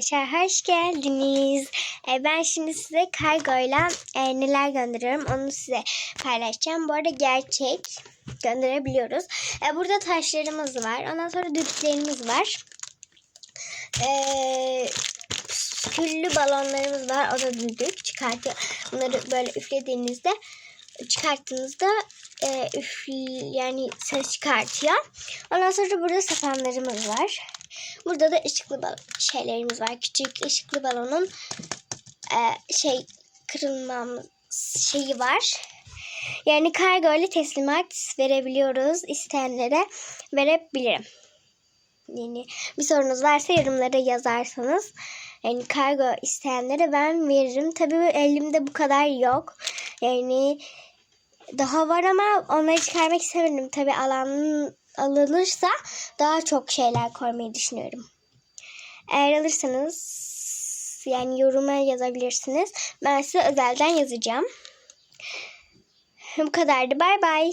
Arkadaşlar hoş geldiniz. E, ben şimdi size kargoyla e, neler gönderiyorum onu size paylaşacağım. Bu arada gerçek gönderebiliyoruz. E, burada taşlarımız var. Ondan sonra düdüklerimiz var. E, küllü balonlarımız var. O da düdük çıkartıyor. Bunları böyle üflediğinizde çıkarttığınızda e, üfl yani ses çıkartıyor. Ondan sonra burada sapanlarımız var. Burada da ışıklı şeylerimiz var. Küçük ışıklı balonun e, şey kırılmamız şeyi var. Yani kargo ile teslimat verebiliyoruz. İsteyenlere verebilirim. Yani bir sorunuz varsa yorumlara yazarsanız yani kargo isteyenlere ben veririm. Tabii elimde bu kadar yok. Yani daha var ama onları çıkarmak istemedim. Tabii alan alınırsa daha çok şeyler koymayı düşünüyorum. Eğer alırsanız yani yoruma yazabilirsiniz. Ben size özelden yazacağım. Bu kadardı. Bay bay.